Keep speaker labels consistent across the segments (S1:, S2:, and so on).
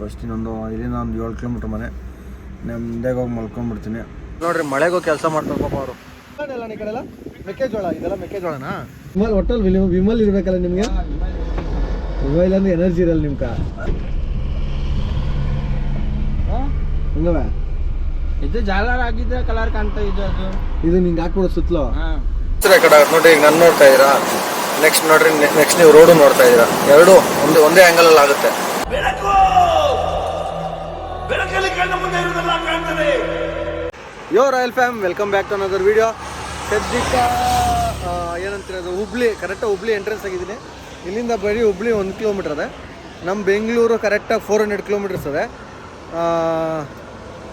S1: First ಇನ್ನೊಂದು ಇಲ್ಲಿಂದ ಒಂದು ಏಳು ಕಿಲೋಮೀಟ್ರ್ ಮನೆ. ನೆಮ್ಮದಿಯಾಗಿ ಹೋಗಿ ಮಲ್ಕೊಂಡ್ಬಿಡ್ತೀನಿ. ನೋಡ್ರಿ ಮಳೆಗೋ ಕೆಲಸ ಮಾಡ್ತಾರೆ ಪಾಪ ಅವರು. ಈ ಕಡೆ ಎಲ್ಲ ಮೆಕ್ಕೆಜೋಳ ಇದೆಲ್ಲ ಮೆಕ್ಕೆಜೋಳನಾ? ವಿಮಲ್ ಒಟ್ಟಲ್ಲಿ ವಿಮಲ್ ವಿಮಲ್ ಇರ್ಬೇಕಲ್ಲ ನಿಮಗೆ? ವಿಮಲ್ ಅಂದ್ರೆ ಎನರ್ಜಿ ಇರಲ್ಲ ನಿಮ್ಕ. ಹಂಗವ
S2: ಇದು ಜಾಲರ್ ಆಗಿದ್ರೆ ಕಲರ್ ಕಾಣ್ತಾ ಇದೆ ಅದು.
S1: ಇದು ನಿಂಗೆ ಹಾಕ್ಬಿಡೋ ಸುತ್ತಲೂ.
S2: ಹಾ.
S1: ಕಡೆ ನೋಡ್ರಿ ಈಗ ನಾನು ನೋಡ್ತಾ ಇದ್ದೀರಾ? ನೆಕ್ಸ್ಟ್ ನೋಡ್ರಿ ನೆಕ್ಸ್ಟ್ ನೀವು ರೋಡು ನೋಡ್ತಾ ಇದ್ದೀರಾ? ಎರಡು ಒಂದೇ ಒಂದೇ yo royal fam welcome back to another video ಏನಂತೀರ ಏನಂತಿರೋದು ಹುಬ್ಳಿ ಕರೆಕ್ಟಾಗಿ ಹುಬ್ಳಿ ಎಂಟ್ರೆನ್ಸ್ ಆಗಿದ್ದೀನಿ. ಇಲ್ಲಿಂದ ಬರೀ ಹುಬ್ಳಿ ಒಂದು ಕಿಲೋಮೀಟ್ರ್ ಅದೇ. ನಮ್ಮ ಬೆಂಗಳೂರು ಕರೆಕ್ಟಾಗಿ ಫೋರ್ ಹಂಡ್ರೆಡ್ ಕಿಲೋಮೀಟರ್ಸ್ ಅದೇ.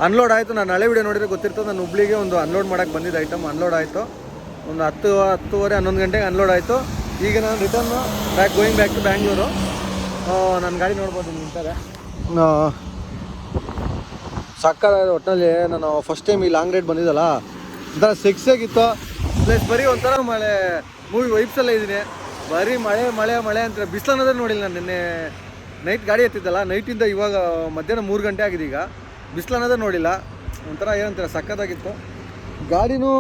S1: ಅನ್ಲೋಡ್ ಆಯಿತು. ನಾನು ಹಳೆ ವಿಡಿಯೋ ನೋಡಿದ್ರೆ ಗೊತ್ತಿರ್ತದೆ. ನಾನು ಹುಬ್ಳಿಗೆ ಒಂದು ಅನ್ಲೋಡ್ ಮಾಡೋಕ್ಕೆ ಬಂದಿದ್ದ ಐಟಮ್ ಅನ್ಲೋಡ್ ಆಯಿತು. ಒಂದು ಹತ್ತು, ಹತ್ತುವರೆ, ಹನ್ನೊಂದು ಗಂಟೆಗೆ ಅನ್ಲೋಡ್ ಆಯಿತು. ಈಗ ನಾನು return back going back to Bangalore ನನ್ನ ಗಾಡಿ ನೋಡ್ಬೋದು ನಿಂತಾರೆ ಸಕ್ಕತ್ತಾಗಿದೆ ಒಟ್ಟಿನಲ್ಲಿ ನಾನು ಫಸ್ಟ್ ಟೈಮ್ ಈ ಲಾಂಗ್ ರೈಡ್ ಬಂದಿದ್ದಲ್ಲ, ಒಂಥರ ಸಿಕ್ಸ್ ಆಗಿತ್ತು ಪ್ಲಸ್ ಬರೀ ಒಂಥರ ಮಳೆ ಮೂವಿ ವೈಬ್ಸಲ್ಲೇ ಇದ್ದೀನಿ. ಬರೀ ಮಳೆ ಮಳೆ ಮಳೆ ಅಂತ ಬಿಸಿಲು ಅನ್ನೋದೇ ನೋಡಿಲ್ಲ ನಾನು ನಿನ್ನೆ. ನೈಟ್ ಗಾಡಿ ಎತ್ತಿದ್ದಲ್ಲ ನೈಟಿಂದ ಇವಾಗ ಮಧ್ಯಾಹ್ನ ಮೂರು ಗಂಟೆ ಆಗಿದೆ ಈಗ. ಬಿಸಿಲು ಅನ್ನೋದೇ ನೋಡಿಲ್ಲ. ಒಂಥರ ಏನಂತೀರ ಸಕ್ಕತ್ತಾಗಿತ್ತು ಗಾಡಿನೂ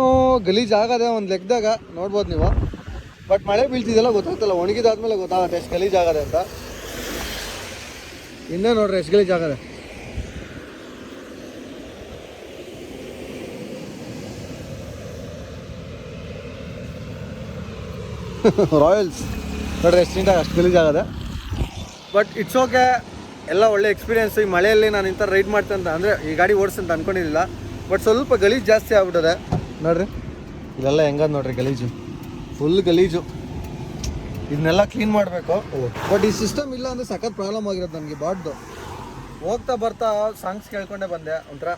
S1: ಗಲೀಜು ಆಗದೆ ಒಂದು ಲೆಕ್ಕದಾಗ ನೋಡ್ಬೋದು ನೀವು. ಬಟ್ ಮಳೆ ಬೀಳ್ತಿದ್ದೆಲ್ಲ ಗೊತ್ತಾಗ್ತಲ್ಲ, ಒಣಗಿದಾದ್ಮೇಲೆ ಗೊತ್ತಾಗುತ್ತೆ ಎಷ್ಟು ಗಲೀಜಾಗದೆ ಅಂತ. ಇನ್ನೇ ನೋಡ್ರಿ ಎಷ್ಟು ಗಲೀಜು ರಾಯಲ್ಸ್ ನೋಡ್ರಿ ಎಷ್ಟು ನೀಟಾಗಿ ಅಷ್ಟು ಗಲೀಜ್ ಆಗದೆ. ಬಟ್ ಇಟ್ಸ್ ಓಕೆ ಎಲ್ಲ ಒಳ್ಳೆ ಎಕ್ಸ್ಪೀರಿಯೆನ್ಸ್ ಈ ಮಳೆಯಲ್ಲಿ ನಾನು ಇಂಥ ರೈಡ್ ಮಾಡ್ತೇನೆ ಅಂತ ಅಂದರೆ ಈ ಗಾಡಿ ಓಡಿಸಂತ ಅನ್ಕೊಂಡಿರಲಿಲ್ಲ. ಬಟ್ ಸ್ವಲ್ಪ ಗಲೀಜು ಜಾಸ್ತಿ ಆಗ್ಬಿಟ್ಟದೆ. ನೋಡ್ರಿ ಇದೆಲ್ಲ ಹೆಂಗದ ನೋಡ್ರಿ ಗಲೀಜು. ಫುಲ್ ಗಲೀಜು. ಇದನ್ನೆಲ್ಲ ಕ್ಲೀನ್ ಮಾಡಬೇಕು. ಬಟ್ ಈ ಸಿಸ್ಟಮ್ ಇಲ್ಲ ಅಂದರೆ ಸಖತ್ ಪ್ರಾಬ್ಲಮ್ ಆಗಿರೋದು ನನಗೆ ಬಾಡ್ದು ಹೋಗ್ತಾ ಬರ್ತಾ ಸಾಂಗ್ಸ್ ಕೇಳ್ಕೊಂಡೆ ಬಂದೆ ಒಂಥರ.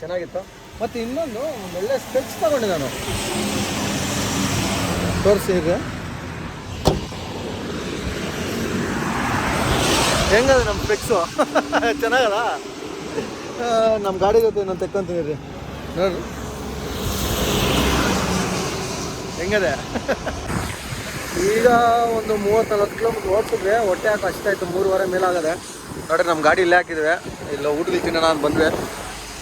S1: ಚೆನ್ನಾಗಿತ್ತು. ಮತ್ತು ಇನ್ನೊಂದು ಒಳ್ಳೆ ಸ್ಪೆಕ್ಸ್ ತಗೊಂಡೆ ನಾನು. ತೋರಿಸಿದ್ರೆ ಹೆಂಗದ ನಮ್ಮ ಫ್ಲೆಕ್ಸು ಚೆನ್ನಾಗದ? ನಮ್ಮ ಗಾಡಿ ಜೊತೆ ನಾನು ತೆಕ್ಕೊಂತೀನಿ ರೀ. ನೋಡ್ರಿ. ಹೆಂಗದೆ? ಈಗ ಒಂದು ಮೂವತ್ತು ನಲ್ವತ್ತು ಕಿಲೋಮೀಟ್ರ್ ಓಡಿಸಿದ್ರೆ ಹೊಟ್ಟೆ ಹಾಕಿ ಅಷ್ಟಾಯ್ತು ಮೂರುವರೆ ಮೇಲಾಗದೆ. ನೋಡ್ರಿ ನಮ್ಮ ಗಾಡಿ ಇಲ್ಲೇ ಹಾಕಿದ್ವಿ. ಇಲ್ಲ ಊಟದಲ್ಲಿ ತಿನ್ನೋಣ ಅಂತ ಬಂದ್ವಿ.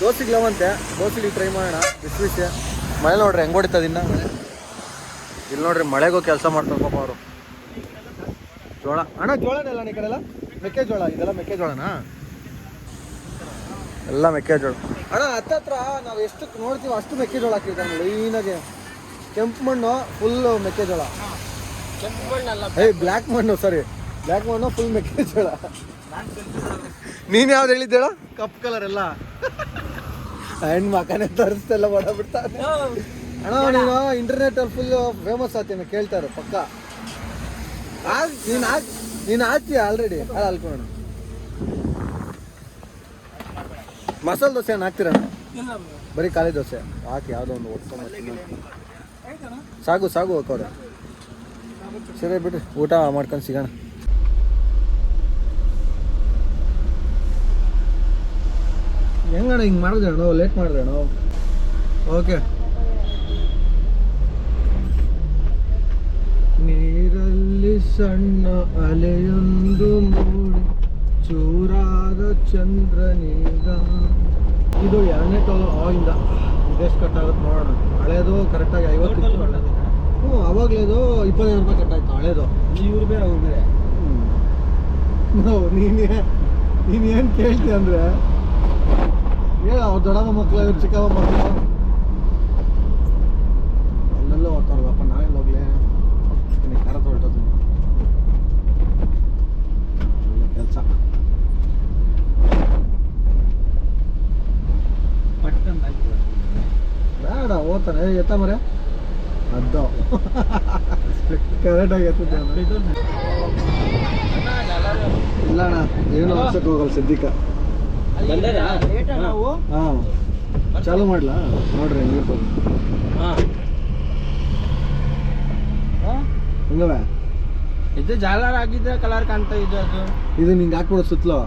S1: ದೋಸೆಗ್ಲವಂತೆ ದೋಸೆಗೆ ಟ್ರೈ ಮಾಡೋಣ. ಬಿಸಿ ಬಿಸಿ. ಮಳೆ ನೋಡ್ರಿ ಹೆಂಗೆ ಹೊಡಿತದ ಇನ್ನ? ಇಲ್ಲಿ ನೋಡ್ರಿ ಮಳೆಗೂ ಕೆಲಸ ಮಾಡ್ತಾರೆ ಪಾಪ ಅವರು. ಜೋಳ. ಅಣ್ಣ, ಜೋಳನೇ ಅಲ್ಲ ಕಡೆ ಎಲ್ಲ ಮೆಕ್ಕೆಜೋಳ, ಇದೆಲ್ಲ ಮೆಕ್ಕೆಜೋಳನಾ? ಎಲ್ಲ ಮೆಕ್ಕೆಜೋಳ. ಅಣ್ಣ ಹತ್ತತ್ರ ನಾವು ಎಷ್ಟು ನೋಡ್ತೀವಿ ಅಷ್ಟು ಮೆಕ್ಕೆಜೋಳ ಹಾಕಿರ್ತಾರೆ ಲೈನಾಗೆ. ಕೆಂಪು ಮಣ್ಣು ಫುಲ್ಲು ಮೆಕ್ಕೆಜೋಳ.
S2: ಕೆಂಪು ಮಣ್ಣಲ್ಲ
S1: ಏಯ್ ಬ್ಲ್ಯಾಕ್ ಮಣ್ಣು ಸಾರಿ ಬ್ಲ್ಯಾಕ್ ಮಣ್ಣು ಫುಲ್ ಮೆಕ್ಕೆಜೋಳ. ನೀನು ಯಾವ್ದು ಹೇಳಿದ್ದೇಳ ಕಪ್ ಕಲರ್ ಎಲ್ಲ. ಹೆಣ್ಣು ಮಕನೇ ತರಿಸ್ತೆಲ್ಲ ಅಣ್ಣ ನೀನು ಇಂಟರ್ನೆಟ್ ಅಲ್ಲಿ ಫುಲ್ ಫೇಮಸ್ ಆತಿ ಕೇಳ್ತಾರೆ ಪಕ್ಕ. ನೀನು ಹಾಕ್ ನೀನು ಹಾಕ್ತೀಯ ಆಲ್ರೆಡಿ ಅದು ಅಲ್ಕೋಣ ಮಸಾಲೆ ದೋಸೆ ಏನು ಹಾಕ್ತೀರ? ಬರೀ. ಖಾಲಿ ದೋಸೆ. ಹಾಕಿ ಯಾವುದೋ ಒಂದು ಒಟ್ಟು ಸಾಗು ಸಾಗು ಹೋಗೋರೆ ಸರಿ ಬಿಡ್ರಿ. ಊಟ ಮಾಡ್ಕೊಂಡು ಸಿಗೋಣ. ಹೆಂಗಣ್ಣ ಹಿಂಗೆ ಮಾಡಿದ್ರೆ ಅಣ್ಣ ಲೇಟ್ ಮಾಡಿದ್ರೆ ಅಣ್ಣ ಓಕೆ ಸಣ್ಣ ಅಲೆಯೊಂದು ಮೂಡಿ ಚೂರಾದ ಚಂದ್ರನೀಗ ಇದು ಎರಡನೇ ಟೋಲ್ ಅವಾಗಿಂದ ಇದೆಷ್ಟು ಕಟ್ ಆಗುತ್ತೆ ನೋಡೋಣ ಹಳೇದು ಕರೆಕ್ಟಾಗಿ ಐವತ್ತು ಒಳ್ಳೇದು ಹ್ಞೂ ಅವಾಗಲೇದು ಇಪ್ಪತ್ತೈದು ರೂಪಾಯಿ ಕಟ್ಟಾಯ್ತು ಹಳೇದು.
S2: ಇವ್ರು ಬೇರೆ ಅವ್ರು ಬೇರೆ.
S1: ನೀನು ನೀನು ಏನು ಕೇಳ್ತಿ ಅಂದರೆ ಏ ಅವ್ರು ದೊಡ್ಡಮ್ಮ ಮಕ್ಕಳು ಇವ್ರು ಚಿಕ್ಕಮ್ಮ ಮಕ್ಕಳು ಅಲ್ಲೆಲ್ಲ ಹೋಗ್ತಾರಲ್ಲಪ್ಪ ನಾವೆಲ್ಲ ಹೋಗ್ಲಿ ನೀನು ಖಾರ ತೊಳ್ಟೋದು ಕೆಲಸ
S2: ಪಟ್ಟಂತ ಆಯ್ತು
S1: ಬೇಡ ಓದ್ತಾನೆ ಏ, ಎತ್ತ ಮರ ಅದ್ದ ಕರೆಕ್ಟಾಗಿ ಎತ್ತಿದ್ದೆ ಇಲ್ಲ ಅಣ್ಣ ಏನು ಅನ್ಸಕ್ಕೆ ಹೋಗಲ್ಲ ಸದ್ಯಕ್ಕೆ ಹಾಂ. ಚಾಲು ಮಾಡ್ಲಾ? ನೋಡ್ರಿ ಹೆಂಗಿರ್ಬೋದು ಹಂಗವ?
S2: ಇದು ಜಾಲಾರ ಆಗಿದ್ರೆ ಕಲರ್ ಕಾಣ್ತಾ ಇದೆ ಅದು.
S1: ಇದು ನಿಂಗೆ ಹಾಕ್ಬಿಡೋ ಸುತ್ತಲೂ.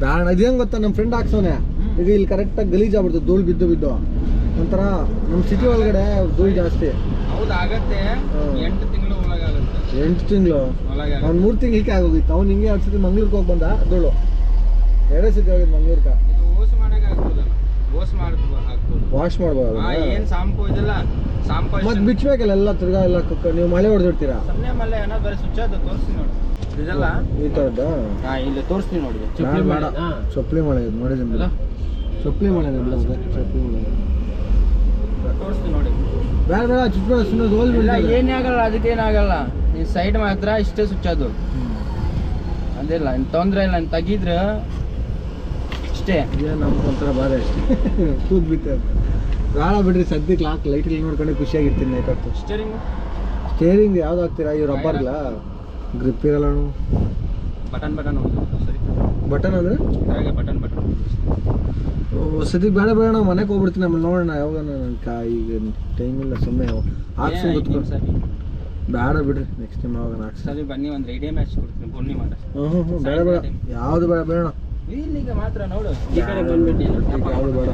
S1: ಬೇಡ ಹೆಂಗ್ ಗೊತ್ತಾ ನಮ್ಮ ಫ್ರೆಂಡ್ ಹಾಕ್ಸೋನೆ. ಇದು ಇಲ್ಲಿ ಕರೆಕ್ಟಾಗಿ ಗಲೀಜ್ ಆಗ್ಬಿಡ್ತು ಧೂಳು ಬಿದ್ದು ಬಿದ್ದು. ಒಂಥರ ನಮ್ಮ ಸಿಟಿ ಒಳಗಡೆ ಧೂಳು ಜಾಸ್ತಿ.
S2: ಹೌದು ಆಗತ್ತೆ. ಎಂಟು ತಿಂಗಳು ಒಳಗಾಗುತ್ತೆ.
S1: ಎಂಟು ತಿಂಗಳು?
S2: ಒಳಗೆ
S1: ಅವ್ನು ಮೂರು ತಿಂಗಳಿಗೆ ಆಗೋಗಿತ್ತು. ಅವ್ನು ಹಿಂಗೆ ಎರಡು ಸತಿ ಮಂಗ್ಳೂರ್ಗೆ ಹೋಗಿ ಬಂದ ಧೂಳು. ಎರಡೇ ಸತಿ ಹೋಗಿದ್ದು ಮಂಗ್ಳೂರ್ಕ.
S2: ಇದು ಓಸ್ ಓಸ್ ಮಾಡ್ಬೋದು
S1: ವಾಶ್ ಮಾಡ್ಬೋದು
S2: ಏನು ಶಾಂಪು ಇದೆಲ್ಲ? ಶಾಂಪು
S1: ಮತ್ತೆ ಬಿಚ್ಬೇಕಲ್ಲ ಎಲ್ಲ ತಿರ್ಗಾ ಎಲ್ಲ ನೀವು ಮಳೆ ಹೊಡೆದಿರ್ತೀರಾ?
S2: ಸನ್ನೆ ಮಳೆ ಏನೋ ಬರೀ ಸ್ವಿಚ್ ಅದು ತೋರಿಸ್ತೀನಿ ನೋಡಿ. ಇದೆಲ್ಲ?
S1: ಈ ಥರದ್ದು
S2: ಹಾ ಇಲ್ಲಿ ತೋರಿಸ್ತೀನಿ ನೋಡಿ.
S1: ಮಳೆ ಇದು ಚೊಪ್ಲಿ ಮಳೆ ಇದೆ ಮಳೆ
S2: ತೋರಿಸ್ತೀನಿ ನೋಡಿ.
S1: ಬೇಡ ಬೇಡ ಚುಚ್ಚಬೇಡ ಸುಮ್ಮನೆ ಹೋಲ್
S2: ಇಲ್ಲ ಏನೇ ಆಗಲ್ಲ ಅದಕ್ಕೇನಾಗಲ್ಲ ಈ ಸೈಡ್ ಮಾತ್ರ ಇಷ್ಟೇ ಸ್ವಿಚ್ ಅದು ಅದಿಲ್ಲ ತೊಂದರೆ ತೊಂದ್ರೆ ಇಲ್ಲ ಇನ್ ತೆಗಿದ್ರೆ ಇಷ್ಟೇ.
S1: ಒಂಥರ ಬಾಧೆ ಅಷ್ಟೇ. ಕೂದ್ ಬಿತ್ತೆ ಬೇಡ ಬಿಡ್ರಿ ಸದ್ಯಕ್ಕೆ ಲಾಕ್ ಲೈಟ್ಗಳು ನೋಡ್ಕೊಂಡು ಖುಷಿಯಾಗಿರ್ತೀನಿ ನೈಟ್ ಹೊತ್ತು.
S2: ಸ್ಟೇರಿಂಗ್
S1: ಸ್ಟೇರಿಂಗ್ ಯಾವ್ದು ಹಾಕ್ತೀರಾ? ಈ ರಬ್ಬರ್ಗಳ ಗ್ರಿಪ್ ಇರಲ್ಲ
S2: ಬಟನ್ ಬಟನ್ ಸರಿ.
S1: ಬಟನ್ ಅಂದ್ರೆ?
S2: ಕೆಳಗೆ ಬಟನ್ ಬಟನ್
S1: ಸದ್ಯಕ್ಕೆ ಬೇಡ ಬೇಡ ನಾವು ಮನೆಗೆ ಹೋಗ್ಬಿಡ್ತೀನಿ ಆಮೇಲೆ ನೋಡೋಣ ಯಾವಾಗ ನನ್ನ ಕಾ ಈಗ ಟೈಮ್ ಇಲ್ಲ ಸುಮ್ಮನೆ ಹಾಕ್ಸಿ ಗೊತ್ಕೊಂಡು ಬೇಡ ಬಿಡ್ರಿ ನೆಕ್ಸ್ಟ್ ಟೈಮ್ ಯಾವಾಗ ಹಾಕ್ಸಿ.
S2: ಸರಿ ಬನ್ನಿ ಒಂದು ಐಡಿಯಾ ಮ್ಯಾಚ್ ಕೊಡ್ತೀನಿ ಬನ್ನಿ ಮಾತ್ರ.
S1: ಹ್ಞೂ ಹ್ಞೂ ಬೇಡ ಬೇಡ ಯಾವುದು ಬೇಡ ಬೇಡ
S2: ಇಲ್ಲಿಗೆ ಮಾತ್ರ ನೋಡು ಈ ಕಡೆ ಬಂದ್ಬಿಟ್ಟು
S1: ಯಾವುದು ಬೇಡ.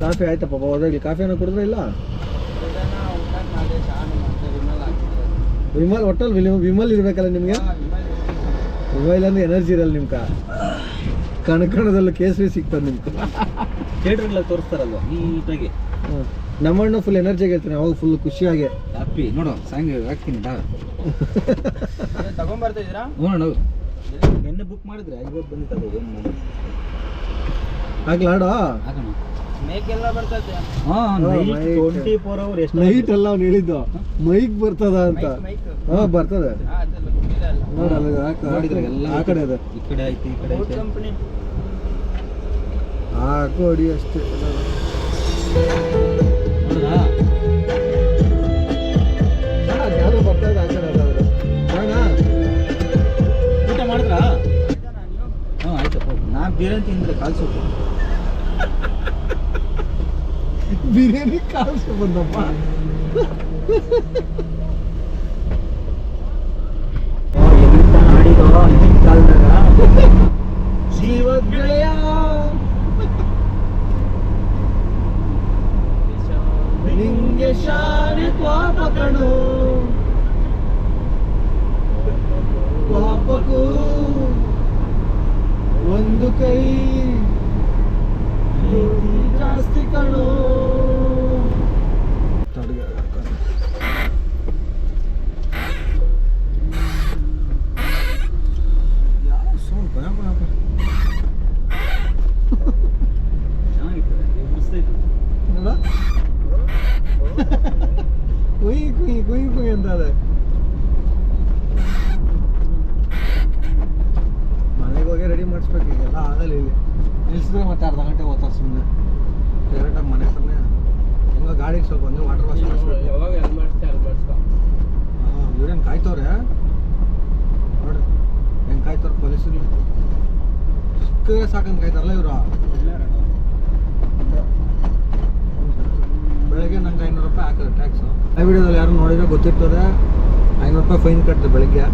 S1: ಕಾಫಿ ಆಯ್ತಪ್ಪ ಹೋದಾಗಲಿ ಏನೋ ಕುಡಿದ್ರೆ ಇಲ್ಲ?
S2: ವಿಮಲ್
S1: ಒಟ್ಟಲ್ಲಿ ವಿಮಲ್ ವಿಮಲ್ ಇರ್ಬೇಕಲ್ಲ ನಿಮಗೆ? ವಿಮಲ್ ಅಂದ್ರೆ ಎನರ್ಜಿ ಇರಲ್ಲ ನಿಮ್ಕ ಕಣ ಕಣದಲ್ಲೂ ಕೇಸರಿ ಸಿಗ್ತದೆ ನಿಮ್ಗೆ.
S3: ಥಿಯೇಟ್ರೆಲ್ಲ ತೋರಿಸ್ತಾರಲ್ವ ನೀಟಾಗಿ.
S1: ಹ್ಞೂ ನಮ್ಮಣ್ಣ ಫುಲ್ ಎನರ್ಜಿ ಇರ್ತಾನೆ ಅವಾಗ ಫುಲ್ ಖುಷಿಯಾಗಿ
S3: ಅಪ್ಪಿ ನೋಡು ಸಾಂಗ್ ಹಾಕ್ತೀನಿ ಬಾ.
S2: ತಗೊಂಡ್ಬರ್ತಾ ಇದ್ದೀರಾ?
S3: ನೋಡೋಣ ನಿನ್ನೆ ಬುಕ್ ಮಾಡಿದ್ರೆ? ಇವತ್ತು ಬಂದು ತಗೋ
S1: ಆಗ್ಲಾಡ
S2: ಮೇಕೆಲ್ಲ
S1: night.
S3: ಟ್ವೆಂಟಿ ಫೋರ್ ಅವರ್ ಎಷ್ಟು
S1: ನೈಟ್ ಎಲ್ಲ ಅವ್ನು ಹೇಳಿದ್ದು. ಮೈಕ್ ಬರ್ತದ ಅಂತ. ಹಾ ಬರ್ತದೆ.
S2: ಅಲ್ಲಿ
S1: ಹಾಕ-
S3: ನೋಡಿದ್ರೆ ಎಲ್ಲ
S1: ಆ ಕಡೆ ಇದೆ.
S3: ಈ ಕಡೆ ಆಯ್ತು ಈ ಕಡೆ ಆಯ್ತು
S1: ಅಡಿ ಅಷ್ಟೇ. ಬರ್ತಾ ಇದೆ ಆ ಕಡೆ ಅದಾದ್ರೆ. ಬೇಡ?
S3: ಊಟ ಮಾಡಿದ್ರಾ? ಹಾಂ ಆಯ್ತಪ್ಪ ನಾ ಬಿರಿಯಾನಿ ತಿಂದ್ರೆ ಕಾಲು ಸೊಪ್ಪು.
S1: ಬಿರಿಯಾನಿ ಕಾಲ್ಸಿ ಬಂದಪ್ಪ ಪ್ರೀತಿ ಸಿಕ್ಕಿದ್ರೆ ಸಾಕಂತ ಕಾಯ್ತಾರಲ್ಲ ಇವರು? ಬೆಳಗ್ಗೆ ನಂಗೆ ಐನೂರು ರೂಪಾಯಿ ಹಾಕಿದೆ ಟ್ಯಾಕ್ಸು ಆ ವಿಡಿಯೋದಲ್ಲಿ ಯಾರು ನೋಡಿದ್ರೆ ಗೊತ್ತಿರ್ತದೆ, ಐನೂರು ರೂಪಾಯಿ ಫೈನ್ ಕಟ್ಟಿದೆ ಬೆಳಗ್ಗೆ.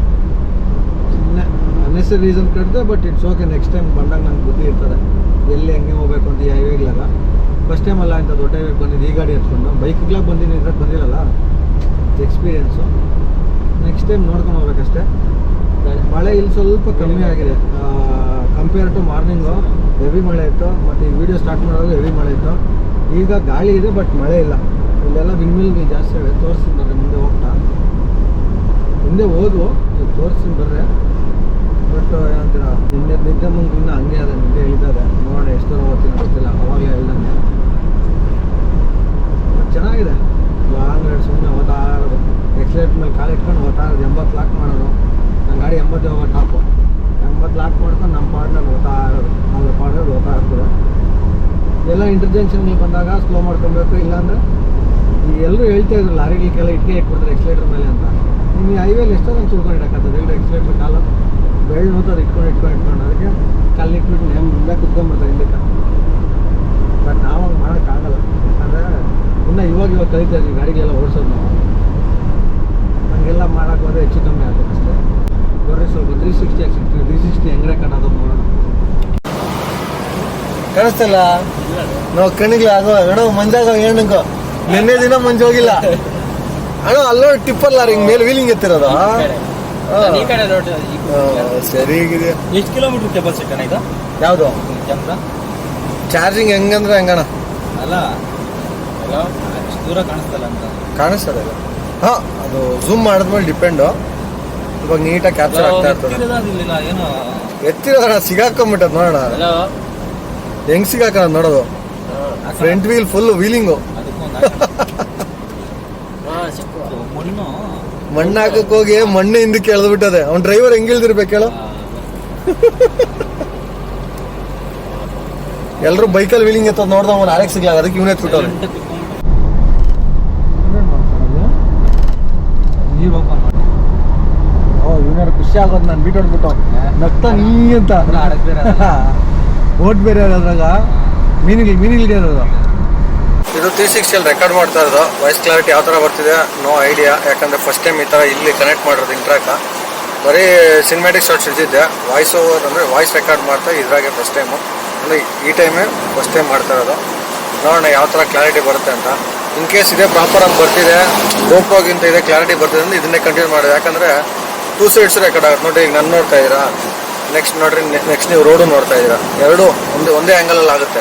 S1: ಸುಮ್ಮನೆ ಅನ್ನೆಸರಿ ರೀಸನ್ ಕಟ್ಟಿದೆ but it's okay next time ಬಂದಾಗ ನಂಗೆ ಬುದ್ಧಿ ಇರ್ತದೆ. ಎಲ್ಲಿ ಹೆಂಗೆ ಹೋಗ್ಬೇಕು ಅಂತ ಈ ಹೈವೇಗ್ಲಾಗ ಫಸ್ಟ್ ಟೈಮ್ ಅಲ್ಲ ಅಂತ ದೊಡ್ಡ ಹೈವೇಗೆ ಬಂದಿದ್ದು ಈ ಗಾಡಿ ಹತ್ಕೊಂಡು. ಬೈಕ್ಗ್ಲಾಗ ಬಂದಿನಿ ಇದ್ರಾಗ ಬಂದಿರಲ್ಲ ಎಕ್ಸ್ಪೀರಿಯೆನ್ಸು ನೆಕ್ಸ್ಟ್ ಟೈಮ್ ನೋಡ್ಕೊಂಡು ಹೋಗ್ಬೇಕಷ್ಟೇ. ಮಳೆ ಇಲ್ಲಿ ಸ್ವಲ್ಪ ಕಮ್ಮಿ ಆಗಿದೆ. ಕಂಪೇರ್ ಟು ಮಾರ್ನಿಂಗು ಹೆವಿ ಮಳೆ ಇತ್ತು, ಮತ್ತು ಈ ವಿಡಿಯೋ ಸ್ಟಾರ್ಟ್ ಮಾಡೋದು ಹೆವಿ ಮಳೆ ಇತ್ತು. ಈಗ ಗಾಳಿ ಇದೆ ಬಟ್ ಮಳೆ ಇಲ್ಲ. ಇಲ್ಲೆಲ್ಲ ವಿನ್ಮಿಲ್ ಜಾಸ್ತಿ ಇವೆ ತೋರಿಸ್ತೀನಿ ಬರ್ರಿ, ಮುಂದೆ ಹೋಗ್ತಾ. ಹಿಂದೆ ಹೋದ್ವು ನೀವು ತೋರಿಸ್ತೀನಿ ಬರ್ರೆ. ಬಟ್ ಏನಂತೀರ, ನಿನ್ನೆ ನಿದ್ದೆ ಮುಂದೆ ಇನ್ನೂ ಹಂಗೆ ಅದೇ ನಿದ್ದೆ ಇಳಿತದೆ. ನೋಡೋಣ ಎಷ್ಟು ದೂರ ಹೋಗ್ತೀನಿ ಗೊತ್ತಿಲ್ಲ, ಅವಾಗಲೇ ಬಟ್ ಚೆನ್ನಾಗಿದೆ. ಲಾಂಗ್ ರೈಡ್ ಸುಮ್ಮನೆ ಹೋಗ್ತಾ ಎಕ್ಸ್ಲೇಟ್ ಮೇಲೆ ಕಾಲು ಇಟ್ಕೊಂಡು ಇರೋದು. ಎಂಬತ್ತು ಲಾಕ್ ಮಾಡೋದು. ನನ್ನ ಗಾಡಿ ಎಂಬತ್ತು ಹೋಗೋ ಟಾಪು ಎಂಬತ್ತು ಲಾಕ್ ಮಾಡ್ಕೊಂಡು ನಮ್ಮ ಪಾಡ್ನಲ್ಲಿ ಹೋಗ್ತಾ ಇರೋದು. ಅದ್ರ ಪಾಡ್ನಲ್ಲಿ ಹೋಗ್ತಾ ಇರ್ತದೆ ಎಲ್ಲ ಇಂಟರ್ಜೆಕ್ಷನ್ಗೆ ಬಂದಾಗ ಸ್ಲೋ ಮಾಡ್ಕೊಬೇಕು, ಇಲ್ಲಾಂದ್ರೆ ಈಗ ಎಲ್ಲರೂ ಹೇಳ್ತಾ ಇದ್ರು, ಲಾರಿಗಳಿಗೆಲ್ಲ ಇಟ್ಕೆ ಇಟ್ಬಿಡ್ತಾರೆ ಎಕ್ಸ್ಲೇಟರ್ ಮೇಲೆ ಅಂತ. ನಿಮಗೆ ಹೈವೇಲಿ ಎಷ್ಟೋ ನಂಗೆ ತಿಳ್ಕೊಂಡಿಡಕ್ಕಾಗ್ತದೆ ಎಲ್ಲರೂ ಎಕ್ಸ್ಲೇಟರ್ ಕಾಲು ಬೆಳ್ಳು ನೋತದೆ ಇಟ್ಕೊಂಡು ಇಟ್ಕೊಂಡು ಇಟ್ಕೊಂಡು. ಅದಕ್ಕೆ ಕಲ್ಲು ಇಟ್ಬಿಟ್ಟು ನೇಮ್ ಮುಂದೆ ಕುತ್ಕೊಂಡ್ಬಿಡ್ತಾರೆ ಹಿಂದಕ್ಕೆ. ಬಟ್ ನಾವು ಹಂಗೆ ಮಾಡೋಕ್ಕಾಗಲ್ಲ ಯಾಕಂದರೆ ಇನ್ನು ಇವಾಗ ಇವಾಗ ಕಲಿತಾ ಇದ್ದೀವಿ ಗಾಡಿಗೆಲ್ಲ ಓಡಿಸೋದು ನಾವು. ಹಂಗೆಲ್ಲ ಮಾಡೋಕ್ಕೋದ್ರೆ ಹೆಚ್ಚು ಕಮ್ಮಿ ಆಗುತ್ತೆ ಅಷ್ಟೇ. ಬರ್ರಿ ಸ್ವಲ್ಪ three sixty sixty three sixty ಹೆಂಗ್ರೆ ಕಾಣೋದು ನೋಡೋಣ. ಕಾಣಿಸ್ತಲ್ಲ ನಾವು ಕಣಿಗ್ಲ ಆಗೋ ಅಣ್ಣ ಮಂಜಾಗ ಏನಂಗ ನಿನ್ನೆ ದಿನ ಮಂಜು ಹೋಗಿಲ್ಲ. ಅಣ್ಣ ಅಲ್ಲೋ ಟಿಪ್ಪರ್ ಲಾರಿ ಹಿಂಗ್ ಮೇಲೆ ವೀಲಿಂಗ್ ಎತ್ತಿರೋದು.
S2: ಸರಿ ಕಡೆ. ರೋಡ್
S1: ಸರಿಗಿದೆ
S3: ಎಷ್ಟು ಕಿಲೋಮೀಟರ್ ಕೇಬಲ್ ಸೆಟ್ ಇದು?
S1: ಯಾವುದು?
S3: ಕ್ಯಾಮ್ರಾ
S1: ಚಾರ್ಜಿಂಗ್ ಹೆಂಗಂದ್ರೆ ಹೆಂಗಣ
S3: ಅಲ್ಲ ದೂರ ಕಾಣಿಸ್ತಲ್ಲ ಅಂತ.
S1: ಕಾಣಿಸ್ತದೆ. ಹಾ ಹಾಂ ಅದು ಝೂಮ್ ಮಾಡಿದ್ಮೇಲೆ ಡಿಪೆಂಡು ಇವಾಗ ನೀಟಾಗಿ ಕ್ಯಾಪ್ಚರ್ ಆಗ್ತಾ ಇರ್ತದೆ. ಎತ್ತಿರೋದಣ್ಣ ಸಿಗಾಕೊಂಬಿಟ್ಟದ್ ನೋಡೋಣ. ಹೆಂಗ್ ಸಿಗಾಕ ನೋಡೋದು? ಫ್ರಂಟ್ ವೀಲ್ ಫುಲ್ ವೀಲಿಂಗು
S3: ಮಣ್ಣು?
S1: ಹಾಕಕ್ ಹೋಗಿ ಮಣ್ಣು ಹಿಂದಕ್ಕೆ ಎಳ್ದು ಬಿಟ್ಟದೆ ಅವ್ನ ಡ್ರೈವರ್ ಹೆಂಗಿಲ್ದಿರ್ಬೇಕು ಹೇಳು ಎಲ್ಲರೂ ಬೈಕಲ್ಲಿ ವೀಲಿಂಗ್ ಎತ್ತ ನೋಡ್ದ ಅವ್ನು ಆರೆಕ್ ಸಿಗ್ಲಾಗ ಅದಕ್ಕೆ ಇವನೇ ಎತ್ಬಿಟ್ಟವ್ರೆ
S3: ಗಂಟೆ ಬಿಟ್ಕೊಂಡ್ಬಿಟ್ಟು. ನೀರ್ open ಮಾಡಿ.
S1: ಓ ಇವನಾರು ಖುಷಿ ಆಗೋದು ನಾನು ಬೀಟ್ ಹೊಡ್ಬಿಟ್ಟು. ನಗ್ತಾ ನೀ ಅಂತ.
S3: ಅದ್ರ ಆಡಕ್ ಬೇರೆ ಅದಲ್ಲ.
S1: ಓಟ್ ಬೇರೆ ಅದ್ರಾಗ. ಮೀನಿಗೆ ಮೀನಿಗೆ ಇರೋದು ಇದು ತ್ರೀ ಸಿಕ್ಸ್ಟಿಯಲ್ಲಿ ರೆಕಾರ್ಡ್ ಮಾಡ್ತಾ ಇರೋದು. ವಾಯ್ಸ್ ಕ್ಲಾರಿಟಿ ಯಾವ ಥರ ಬರ್ತಿದೆ? ನೋ ಐಡಿಯಾ ಯಾಕಂದರೆ ಫಸ್ಟ್ ಟೈಮ್ ಈ ಥರ ಇಲ್ಲಿ ಕನೆಕ್ಟ್ ಮಾಡಿರೋದು ಇಂಟ್ರಾಕ ಬರೀ ಸಿನಿಮ್ಯಾಟಿಕ್ ಶಾರ್ಟ್ಸ್ ಇದ್ದಿದ್ದೆ ವಾಯ್ಸ್ ಓವರ್ ಅಂದರೆ ವಾಯ್ಸ್ ರೆಕಾರ್ಡ್ ಮಾಡ್ತಾ ಇದ್ರಾಗೆ ಫಸ್ಟ್ ಟೈಮು ಅಂದರೆ ಈ ಟೈಮೇ ಫಸ್ಟ್ ಟೈಮ್ ಮಾಡ್ತಾ ಇರೋದು. ನೋಡೋಣ ಯಾವ ಥರ ಕ್ಲಾರಿಟಿ ಬರುತ್ತೆ ಅಂತ. ಇನ್ ಕೇಸ್ ಇದೇ ಪ್ರಾಪರ್ ಆಗಿ ಬರ್ತಿದೆ ಗೋಪೋಗಿಂತ ಇದೆ ಕ್ಲಾರಿಟಿ ಬರ್ತಿದೆ ಅಂದ್ರೆ ಇದನ್ನೇ ಕಂಟಿನ್ಯೂ ಮಾಡೋದು. ಯಾಕಂದರೆ ಟೂ ಸೈಡ್ಸ್ ರೆಕಾರ್ಡ್ ಆಗುತ್ತೆ ನೋಡಿ ಈಗ ನಾನು ನೋಡ್ತಾ ಇದ್ದೀರಾ ನೆಕ್ಸ್ಟ್ ನೋಡ್ರಿ ನೆಕ್ಸ್ಟ್ ನೀವು ರೋಡು ನೋಡ್ತಾ ಇದ್ದೀರಾ ಎರಡು, ಒಂದೇ ಒಂದೇ ಆ್ಯಂಗಲಲ್ಲಿ ಆಗುತ್ತೆ.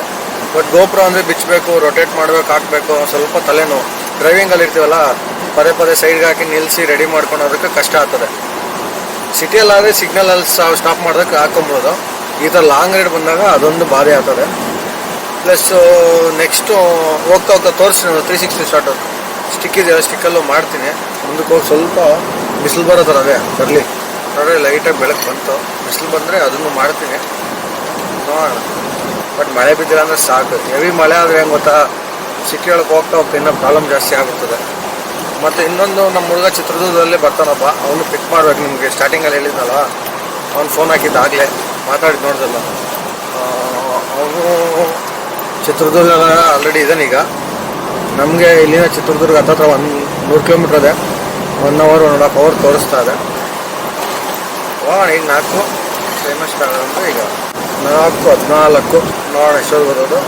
S1: ಬಟ್ ಗೋಪುರ ಅಂದರೆ ಬಿಚ್ಚಬೇಕು ರೊಟೇಟ್ ಮಾಡಬೇಕು, ಹಾಕಬೇಕು, ಸ್ವಲ್ಪ ತಲೆನೋವು. ಡ್ರೈವಿಂಗಲ್ಲಿ ಇರ್ತೀವಲ್ಲ, ಪದೇ ಪದೇ ಸೈಡ್ಗೆ ಹಾಕಿ ನಿಲ್ಲಿಸಿ ರೆಡಿ ಮಾಡ್ಕೊಳೋದಕ್ಕೆ ಕಷ್ಟ ಆಗ್ತದೆ. ಸಿಟಿಯಲ್ಲಾದರೆ ಸಿಗ್ನಲಲ್ಲಿ ಸ್ಟಾಪ್ ಮಾಡೋದಕ್ಕೆ ಹಾಕೊಂಬೋದು ಈ ಥರ ಲಾಂಗ್ ರೈಡ್ ಬಂದಾಗ ಅದೊಂದು ಬಾಧೆ ಆಗ್ತದೆ. ಪ್ಲಸ್ ನೆಕ್ಸ್ಟು ಹೋಗ್ತಾ ಹೋಗ್ತಾ ತೋರಿಸ್ತೀನಿ ತ್ರೀ ಸಿಕ್ಸ್ಟಿ ಶಾರ್ಟ್ ಸ್ಟಿಕ್ ಇದೆ ಸ್ಟಿಕ್ಕಲ್ಲೂ ಮಾಡ್ತೀನಿ. ಮುಂದಕ್ಕೆ ಹೋಗಿ ಸ್ವಲ್ಪ ಬಿಸಿಲು ಬರೋ ಅದೇ ಬರಲಿ ನೋಡ್ರಿ ಲೈಟಾಗಿ ಬೆಳಕು ಬಂತು. ಬಿಸಿಲು ಬಂದರೆ ಅದನ್ನು ಮಾಡ್ತೀನಿ. ನೋಡೋಣ. ಬಟ್ ಮಳೆ ಬಿದ್ದಿಲ್ಲ ಅಂದರೆ ಸಾಕು. ಹೆವಿ ಮಳೆ ಆದರೆ ಹೆಂಗೆ ಗೊತ್ತಾ? ಸಿಟಿ ಒಳಗೆ ಹೋಗ್ತಾ ಹೋಗ್ತಾ ಇನ್ನೂ ಪ್ರಾಬ್ಲಮ್ ಜಾಸ್ತಿ ಆಗುತ್ತದೆ. ಮತ್ತು ಇನ್ನೊಂದು ನಮ್ಮ ಹುಡುಗ ಚಿತ್ರದುರ್ಗದಲ್ಲೇ ಬರ್ತಾನಪ್ಪ. ಅವನು ಪಿಕ್ ಮಾಡ್ಬೇಕು ನಿಮಗೆ. ಸ್ಟಾರ್ಟಿಂಗಲ್ಲಿ ಹೇಳಿದ್ನಲ್ಲ. ಅವ್ನು ಫೋನ್ ಹಾಕಿದ್ದಾಗಲೇ ಮಾತಾಡಿ ನೋಡಿದಲ್ಲ. ಅವನು ಚಿತ್ರದುರ್ಗ ಆಲ್ರೆಡಿ ಇದ್ದಾನೀಗ ನಮಗೆ ಇಲ್ಲಿನ ಚಿತ್ರದುರ್ಗ ಹತ್ತತ್ರ ಒಂದು ನೂರು ಕಿಲೋಮೀಟ್ರ್ ಇದೆ. One hour one half hour ತೋರಿಸ್ತಾ ಇದೆ. ಹೋಗೋಣ ಈಗ ನಾಲ್ಕು. ಫೇಮಸ್ ಅಂದರೆ ಈಗ ನಾಲ್ಕು ಹದಿನಾಲ್ಕು. ನೋಡೋಣ ಎಷ್ಟೊತ್ತು ಬರೋದು?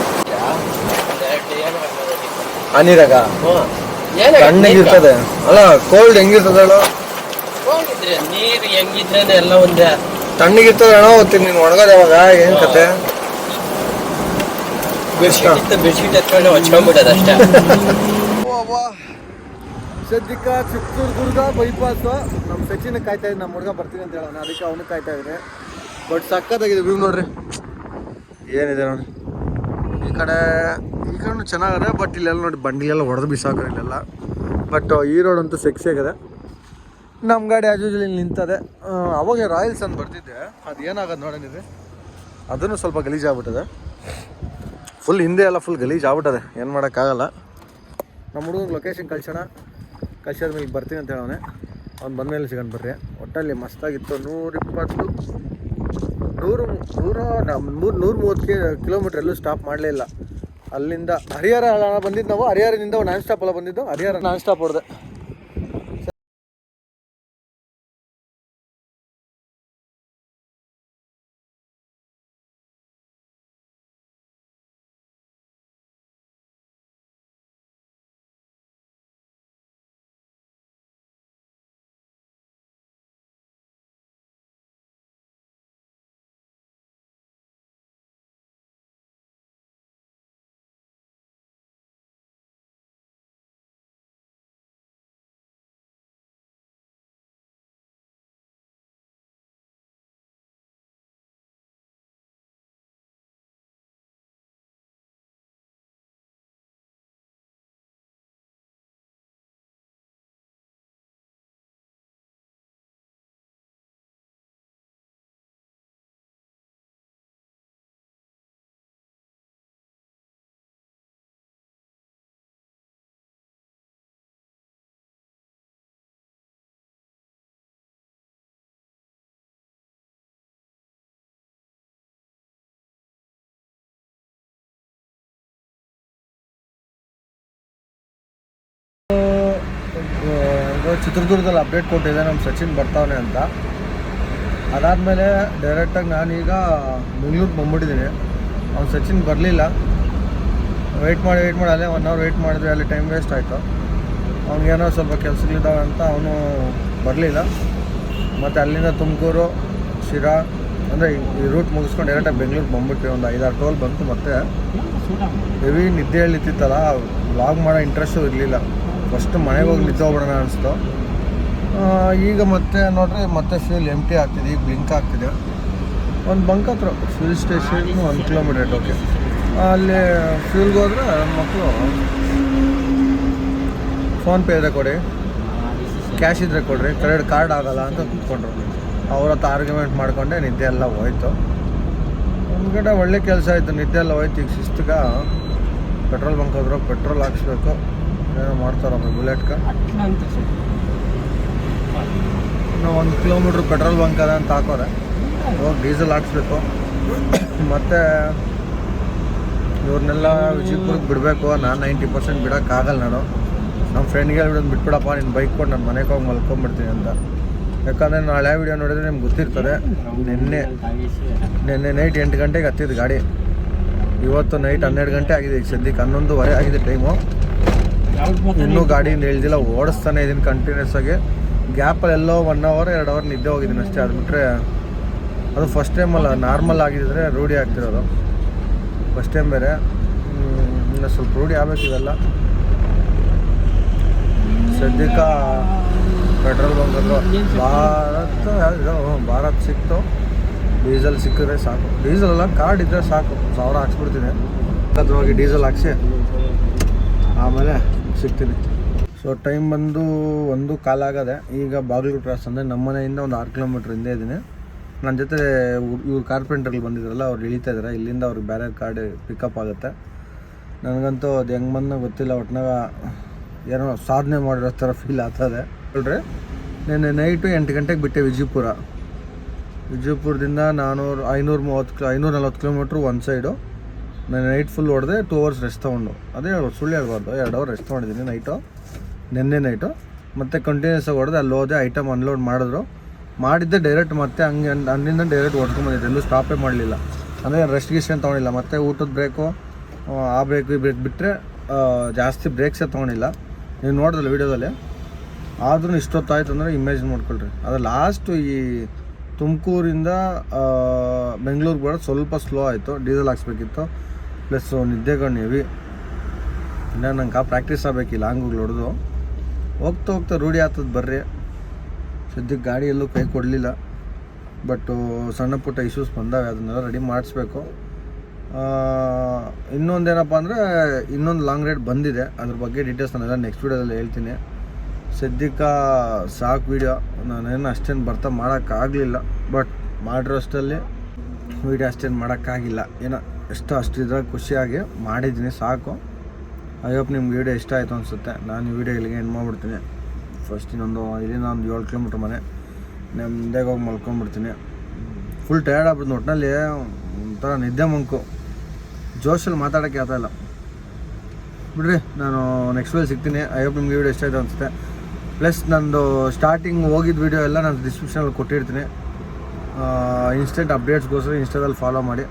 S1: ಅನಿರಾಗ. ತಣ್ಣಗಿರ್ತದೆ ಅಲ್ಲ ಕೋಲ್ಡ್ ಹೆಂಗಿರ್ತದೆ ಹೇಳು?
S2: ನೀರು ಹೆಂಗಿದ್ರೆ ಎಲ್ಲ ಒಂದೇ.
S1: ತಣ್ಣಗಿರ್ತದೆ ಅಣ್ಣ ಹೋಗ್ತೀನಿ ನೀನು ಒಣಗೋದು ಯಾವಾಗ? ಏನು ಕತೆ?
S2: ಬೆಡ್ಶೀಟ್ ಬೆಡ್ಶೀಟ್ ಎತ್ಕೊಂಡು ಹೊಚ್ಕೊಂಡ್ಬಿಟ್ಟದ ಅಷ್ಟೇ.
S1: ನಮ್ಮ ಸಚಿನ್ ಕಾಯ್ತಾ ಇದ್ದೀನಿ ನಮ್ಮ ಹುಡುಗ ಬರ್ತೀನಿ ಅಂತ ಹೇಳೋಣ ಅದಕ್ಕೆ ಅವನು ಕಾಯ್ತಾ ಇದ್ದೀನಿ ಬಟ್ ಸಕ್ಕತ್ತಾಗಿದೆ ವ್ಯೂ ನೋಡ್ರಿ. ಏನಿದೆ ನೋಡಿ ಈ ಕಡೆ ಈ ಕಡೆ ಚೆನ್ನಾಗಿದೆ ಬಟ್ ಇಲ್ಲೆಲ್ಲ ನೋಡಿ, ಬಂಡಿಲೆಲ್ಲ ಹೊಡೆದು ಬಿಸಾಕ ಇಲ್ಲೆಲ್ಲ. ಬಟ್ ಈ ರೋಡ್ ಅಂತೂ ಸೆಕ್ಸಿ ಆಗಿದೆ. ನಮ್ಮ ಗಾಡಿ ಆಜು ಇಲ್ಲಿ ನಿಂತದೆ. ಅವಾಗ ರಾಯಲ್ಸ್ ಅಂತ ಬರ್ತಿದ್ದೆ. ಅದು ಏನಾಗದು ನೋಡೋಣಿದೆ ಅದನ್ನು ಸ್ವಲ್ಪ ಗಲೀಜಾಗ್ಬಿಟ್ಟದೆ. ಫುಲ್ ಹಿಂದೆ ಎಲ್ಲ ಫುಲ್ ಗಲೀಜ್ ಆಗ್ಬಿಟ್ಟದೆ. ಏನು ಮಾಡೋಕ್ಕಾಗಲ್ಲ ನಮ್ಮ ಹುಡುಗ ಲೊಕೇಶನ್ ಕಳ್ಸೋಣ. ಕಳ್ಸೋದ ಮೇಲೆ ಬರ್ತೀನಿ ಅಂತ ಹೇಳೋನೆ ಅವ್ನು ಬಂದಮೇಲೆ ಸಿಗೋಣ ಬರ್ರಿ. ಒಟ್ಟಲ್ಲಿ ಮಸ್ತಾಗಿತ್ತು. ನೂರಿಪ್ಪತ್ತು ನೂರು ನೂರ ಮೂರು ನೂರು ಮೂವತ್ತು ಕಿ ಕಿಲೋಮೀಟ್ರ್ ಎಲ್ಲೂ ಸ್ಟಾಪ್ ಮಾಡಲೇ ಇಲ್ಲ. ಅಲ್ಲಿಂದ ಹರಿಹರ ಬಂದಿದ್ದು ನಾವು. ಹರಿಹರದಿಂದ ನಾನ್ ಸ್ಟಾಪ್ ಎಲ್ಲ ಬಂದಿದ್ದು. ಹರಿಹರ. ನಾನ್ ಸ್ಟಾಪ್ ಹೊಡೆದೆ. ಚಿತ್ರದುರ್ಗದಲ್ಲಿ ಅಪ್ಡೇಟ್ ಕೊಟ್ಟಿದ್ದೆ ನಮ್ಮ ಸಚಿನ್ ಬರ್ತಾವನೆ ಅಂತ. ಅದಾದಮೇಲೆ ಡೈರೆಕ್ಟಾಗಿ ನಾನೀಗ ಬೆಂಗಳೂರಿಗೆ ಬಂದ್ಬಿಟ್ಟಿದ್ದೀನಿ ಅವ್ನು ಸಚಿನ್ ಬರಲಿಲ್ಲ. ವೆಯ್ಟ್ ಮಾಡಿ ವೆಯ್ಟ್ ಮಾಡಿ ಅಲ್ಲೇ ಒನ್ ಅವರ್ ವೆಯ್ಟ್ ಮಾಡಿದ್ರೆ ಅಲ್ಲಿ ಟೈಮ್ ವೇಸ್ಟ್ ಆಯಿತು. ಅವ್ನಿಗೇನೋ ಸ್ವಲ್ಪ ಕೆಲಸಗಳಿದ್ದಾವೆ ಅಂತ ಅವನು ಬರಲಿಲ್ಲ. ಮತ್ತು ಅಲ್ಲಿಂದ ತುಮಕೂರು ಶಿರಾ ಅಂದರೆ ಈ ರೂಟ್ ಮುಗಿಸ್ಕೊಂಡು ಡೈರೆಕ್ಟಾಗಿ ಬೆಂಗಳೂರಿಗೆ ಬಂದ್ಬಿಟ್ವಿ. ಒಂದು ಐದಾರು ಟೋಲ್ ಬಂತು ಮತ್ತೆ. ಹೆವಿ ನಿದ್ದೆ ಹೇಳಿತ್ತಿತ್ತಲ್ಲ ವ್ಲಾಗ್ ಮಾಡೋ ಇಂಟ್ರೆಸ್ಟು ಇರಲಿಲ್ಲ. ಫಸ್ಟ್ ಮನೆಗೆ ಹೋಗಿ ನಿಂತೋಗ್ಬಿಡೋಣ ಅನಿಸ್ತು. ಈಗ ಮತ್ತೆ ನೋಡ್ರಿ, ಮತ್ತೆ ಫ್ಯೂಲ್ ಎಂ ಟಿ ಆಗ್ತಿದೆ, ಈಗ ಬ್ಲಿಂಕ್ ಆಗ್ತಿದೆ. ಒಂದು ಬಂಕ್ ಹತ್ರ ಫ್ಯೂಲ್ ಸ್ಟೇಷನ್ ಒಂದು ಕಿಲೋಮೀಟರ್ ಓಕೆ ಅಲ್ಲಿ ಫ್ಯೂಲ್ಗೆ ಹೋದ್ರೆ ಮಕ್ಕಳು ಫೋನ್ಪೇ ಇದ್ರೆ ಕೊಡಿ ಕ್ಯಾಶ್ ಇದ್ರೆ ಕೊಡ್ರಿ ಕ್ರೆಡಿಟ್ ಕಾರ್ಡ್ ಆಗಲ್ಲ ಅಂತ ಕೂತ್ಕೊಂಡ್ರು. ಅವ್ರ ಹತ್ರ ಆರ್ಗ್ಯುಮೆಂಟ್ ಮಾಡ್ಕೊಂಡೆ, ನಿದ್ದೆ ಎಲ್ಲ ಹೋಯ್ತು. ಒಂದು ಕಡೆ ಒಳ್ಳೆ ಕೆಲಸ ಆಯಿತು, ನಿದ್ದೆ ಎಲ್ಲ ಹೋಯ್ತು, ಈಗ ಶಿಸ್ತಿಗೆ ಪೆಟ್ರೋಲ್ ಬಂಕ್ ಹೋದ್ರು ಪೆಟ್ರೋಲ್ ಹಾಕ್ಸ್ಬೇಕು. ಏನೋ ಮಾಡ್ತಾರಮ್ಮ ಬುಲೆಟ್ಗೆ ಇನ್ನು ಒಂದು ಕಿಲೋಮೀಟ್ರ್ ಪೆಟ್ರೋಲ್ ಬಂಕ್ ಅದ ಅಂತ ಹಾಕೋರೆ ಹೋಗಿ ಡೀಸೆಲ್ ಹಾಕ್ಸ್ಬೇಕು. ಮತ್ತು ಇವ್ರನ್ನೆಲ್ಲ ವಿಜಯಪುರಕ್ಕೆ ಬಿಡಬೇಕು. ನಾನು ನೈಂಟಿ ಪರ್ಸೆಂಟ್ ಬಿಡೋಕ್ಕಾಗಲ್ಲ ನಾನು. ನಮ್ಮ ಫ್ರೆಂಡ್ಗೆ ಹೇಳ್ಬಿಡೋದು ಬಿಟ್ಬಿಡಪ್ಪ ನಿನ್ನ ಬೈಕ್ ಕೊಟ್ಟು ನಾನು ಮನೆಗೆ ಹೋಗಿ ಮಲ್ಕೊಂಬಿಡ್ತೀನಿ ಅಂತ. ಯಾಕಂದರೆ ನಾನು ಹಳೆ ವಿಡಿಯೋ ನೋಡಿದ್ರೆ ನಿಮ್ಗೆ ಗೊತ್ತಿರ್ತದೆ. ನಿನ್ನೆ ನಿನ್ನೆ ನೈಟ್ ಎಂಟು ಗಂಟೆಗೆ ಹತ್ತಿದ್ದು ಗಾಡಿ. ಇವತ್ತು ನೈಟ್ ಹನ್ನೆರಡು ಗಂಟೆ ಆಗಿದೆ. ಈಗ ಸದ್ಯಕ್ಕೆ ಹನ್ನೊಂದುವರೆ ಆಗಿದೆ ಟೈಮು ಇನ್ನೂ ಗಾಡಿ ಇಳ್ದಿಲ್ಲ ಓಡಿಸ್ತಾನೆ ಇದೀನಿ ಕಂಟಿನ್ಯೂಸ್ ಆಗಿ. ಗ್ಯಾಪಲ್ಲಿ ಎಲ್ಲೋ ಒನ್ ಅವರ್ ಎರಡು ಅವರ್ ನಿದ್ದೆ ಹೋಗಿದ್ದೀನಿ ಅಷ್ಟೇ. ಅದು ಬಿಟ್ಟರೆ ಅದು ಫಸ್ಟ್ ಟೈಮ್ ಅಲ್ಲ ನಾರ್ಮಲ್ ಆಗಿದ್ದರೆ ರೂಢಿ ಆಗ್ತಿರೋದು. ಫಸ್ಟ್ ಟೈಮ್ ಬೇರೆ. ಇನ್ನು ಸ್ವಲ್ಪ ರೂಢಿ ಆಗಬೇಕು ಇವೆಲ್ಲ. ಸದ್ಯಕ್ಕೆ ಪೆಟ್ರೋಲ್ ಬಂಕ್ ಭಾರತ್ ಭಾರತ ಸಿಕ್ತು. ಡೀಸೆಲ್ ಸಿಕ್ಕಿದ್ರೆ ಸಾಕು. ಡೀಸೆಲ್ ಅಲ್ಲ ಕಾರ್ಡ್ ಇದ್ದರೆ ಸಾಕು. ಸಾವಿರ ಹಾಕ್ಸ್ಬಿಡ್ತೀನಿ. ಹೋಗಿ ಡೀಸೆಲ್ ಹಾಕ್ಸಿ. ಆಮೇಲೆ ಸಿಗ್ತೀನಿ. ಸೊ ಟೈಮ್ ಬಂದು ಒಂದು ಕಾಲಾಗದೆ ಈಗ ಬಾಗಿಲು ಕ್ರಾಸ್ ಅಂದರೆ ನಮ್ಮ ಮನೆಯಿಂದ ಒಂದು ಆರು ಕಿಲೋಮೀಟ್ರ್ ಹಿಂದೆ ಇದ್ದೀನಿ ನನ್ನ ಜೊತೆ ಇವ್ರು ಕಾರ್ಪೆಂಟ್ರಲ್ಲಿ ಬಂದಿದ್ರಲ್ಲ, ಅವ್ರು ಇಳಿತಾ ಇದ್ದಾರೆ ಇಲ್ಲಿಂದ ಅವ್ರಿಗೆ ಬೇರೆ ಕಾರ್ಡ್ ಪಿಕಪ್ ಆಗುತ್ತೆ. ನನಗಂತೂ ಅದು ಹೆಂಗೆ ಬಂದ ಗೊತ್ತಿಲ್ಲ. ಒಟ್ನಾಗ ಏನೋ ಸಾಧನೆ ಮಾಡಿರೋ ಥರ ಫೀಲ್ ಆಗ್ತದೆ. ಹೇಳ್ರಿ ನಿನ್ನೆ ನೈಟು ಎಂಟು ಗಂಟೆಗೆ ಬಿಟ್ಟೆ ವಿಜಯಪುರ. ವಿಜಯಪುರದಿಂದ ನಾನ್ನೂರು ಐನೂರು ಮೂವತ್ತು, ಐನೂರ ನಲ್ವತ್ತು ಕಿಲೋಮೀಟ್ರ್ ಒಂದು ಸೈಡು ನಾನು ನೈಟ್ ಫುಲ್ ಹೊಡೆದೆ ಟೂ ಅವರ್ಸ್ ರೆಸ್ಟ್ ತೊಗೊಂಡು. ಅದೇ ಸುಳ್ಳು ಹೇಳ್ಬಾರ್ದು. ಎರಡು ಅವರ್ ರೆಸ್ಟ್ ತೊಗೊಂಡಿದ್ದೀನಿ ನೈಟು ನಿನ್ನೆ ನೈಟು ಮತ್ತು ಕಂಟಿನ್ಯೂಸ್ ಆಗಿ ಹೊಡೆದೆ ಅಲ್ಲಿ ಹೋದೆ ಐಟಮ್ ಅನ್ಲೋಡ್ ಮಾಡಿದ್ರು. ಮಾಡಿದ್ದೆ ಡೈರೆಕ್ಟ್ ಮತ್ತೆ ಹಂಗೆ ಅಲ್ಲಿಂದ ಡೈರೆಕ್ಟ್ ಹೊಡ್ಕೊಂಬಂದಿದ್ದೆ ಎಲ್ಲೂ ಸ್ಟಾಪೇ ಮಾಡಲಿಲ್ಲ. ಅಂದರೆ ರೆಸ್ಟ್ ಗಿಸ್ಟೇನು ತೊಗೊಂಡಿಲ್ಲ. ಮತ್ತೆ ಊಟದ ಬ್ರೇಕು ಆ ಬ್ರೇಕ್ ಈ ಬ್ರೇಕ್ ಬಿಟ್ಟರೆ ಜಾಸ್ತಿ ಬ್ರೇಕ್ಸೇ ತೊಗೊಂಡಿಲ್ಲ. ನೀವು ನೋಡಿದ್ರಲ್ಲ ವೀಡಿಯೋದಲ್ಲಿ? ಆದ್ರೂ ಇಷ್ಟೊತ್ತಾಯ್ತು ಅಂದರೆ ಇಮೇಜ್ ಮಾಡ್ಕೊಳ್ರಿ. ಅದು ಲಾಸ್ಟು ಈ ತುಮಕೂರಿಂದ ಬೆಂಗಳೂರಿಗೆ ಬರೋದು ಸ್ವಲ್ಪ ಸ್ಲೋ ಆಯಿತು. ಡೀಸೆಲ್ ಹಾಕ್ಸ್ಬೇಕಿತ್ತು. ಪ್ಲಸ್ ನಿದ್ದೆಗಣ್ಣು ಹೆವಿ ಇನ್ನು ನಂಗೆ ಪ್ರಾಕ್ಟೀಸ್ ಆಗಬೇಕು ಈ ಲಾಂಗ್ಗಳು ಹೊಡೆದು. ಹೋಗ್ತಾ ಹೋಗ್ತಾ ರೂಢಿ ಆಗ್ತದೆ ಬರ್ರಿ. ಸದ್ಯಕ್ಕೆ ಗಾಡಿ ಎಲ್ಲೂ ಕೈ ಕೊಡಲಿಲ್ಲ. ಬಟ್ಟು ಸಣ್ಣ ಪುಟ್ಟ ಇಶ್ಯೂಸ್ ಬಂದಾವೆ, ಅದನ್ನೆಲ್ಲ ರೆಡಿ ಮಾಡಿಸ್ಬೇಕು. ಇನ್ನೊಂದೇನಪ್ಪ ಅಂದರೆ, ಇನ್ನೊಂದು ಲಾಂಗ್ ರೈಡ್ ಬಂದಿದೆ. ಅದ್ರ ಬಗ್ಗೆ ಡೀಟೇಲ್ಸ್ ನಾನೆಲ್ಲ ನೆಕ್ಸ್ಟ್ ವೀಡಿಯೋದಲ್ಲಿ ಹೇಳ್ತೀನಿ. ಸದ್ಯಕ್ಕೆ ಸಾಕು ವೀಡಿಯೋ ನಾನೇನು ಅಷ್ಟೇನು ಬರ್ತಾ ಮಾಡೋಕ್ಕಾಗಲಿಲ್ಲ. ಬಟ್ ಮಾಡಿರೋಷ್ಟಲ್ಲಿ ವೀಡಿಯೋ ಅಷ್ಟೇನು ಮಾಡೋಕ್ಕಾಗಿಲ್ಲ. ಏನೋ ಎಷ್ಟು ಅಷ್ಟಿದ್ರಾಗ ಖುಷಿಯಾಗಿ ಮಾಡಿದ್ದೀನಿ, ಸಾಕು. ಐ ಹೋಪ್ ನಿಮ್ಗೆ ವೀಡಿಯೋ ಇಷ್ಟ ಆಯಿತು ಅನಿಸುತ್ತೆ. ನಾನು ಈ ವಿಡಿಯೋ ಇಲ್ಲಿಗೆ ಏನು ಮಾಡಿಬಿಡ್ತೀನಿ. ಫಸ್ಟ್ ಇನ್ನೊಂದು, ಇಲ್ಲಿಂದ ಒಂದು ಏಳು ಕಿಲೋಮೀಟ್ರ್ ಮನೆ. ನೆಮ್ಮದಿಯಾಗಿ ಹೋಗಿ ಮಲ್ಕೊಂಡ್ಬಿಡ್ತೀನಿ ಫುಲ್ ಟಯರ್ಡ್ ಆಗ್ಬಿಡ್ತು ಒಟ್ಟಿನಲ್ಲಿ ಒಂಥರ ನಿದ್ದೆ ಮಂಕು. ಜೋಶಲ್ಲಿ ಮಾತಾಡೋಕ್ಕೆ ಆಗ್ತಾಯಿಲ್ಲ ಬಿಡ್ರಿ, ನಾನು ನೆಕ್ಸ್ಟ್ ವೇಲ್ ಸಿಗ್ತೀನಿ. ಐ ಹೋಪ್ ನಿಮ್ಗೆ ವಿಡಿಯೋ ಇಷ್ಟ ಆಯಿತು ಅನಿಸುತ್ತೆ. ಪ್ಲಸ್ ನಂದು ಸ್ಟಾರ್ಟಿಂಗ್ ಹೋಗಿದ್ದ ವೀಡಿಯೋ ಎಲ್ಲ ನಾನು ಡಿಸ್ಕ್ರಿಪ್ಷನಲ್ಲಿ ಕೊಟ್ಟಿರ್ತೀನಿ. ಇನ್ಸ್ಟೆಂಟ್ ಅಪ್ಡೇಟ್ಸ್ಗೋಸ್ಕರ ಇನ್ಸ್ಟಾದಲ್ಲಿ ಫಾಲೋ ಮಾಡಿ.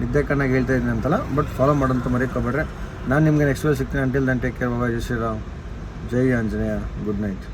S1: ನಿದ್ದೆ ಕಣ್ಣಾಗಿ ಹೇಳ್ತಾ ಇದ್ದೀನಿ ಅಂತಲ್ಲ ಬಟ್ ಫಾಲೋ ಮಾಡೋಂತ ಮರೆಯೋಕೋಬೇಡ್ರಿ ನಾನು ನಿಮಗೆ ನೆಕ್ಸ್ಟ್ ವೇಳೆ ಸಿಗ್ತೀನಿ. ಅಂಟಿಲ್ ದನ್ ಟೇಕ್ ಕೇರ್ ಬಾಬಾ ಜೈ ಶ್ರೀರಾಮ್ ಜೈ ಆಂಜನೇಯ ಗುಡ್ ನೈಟ್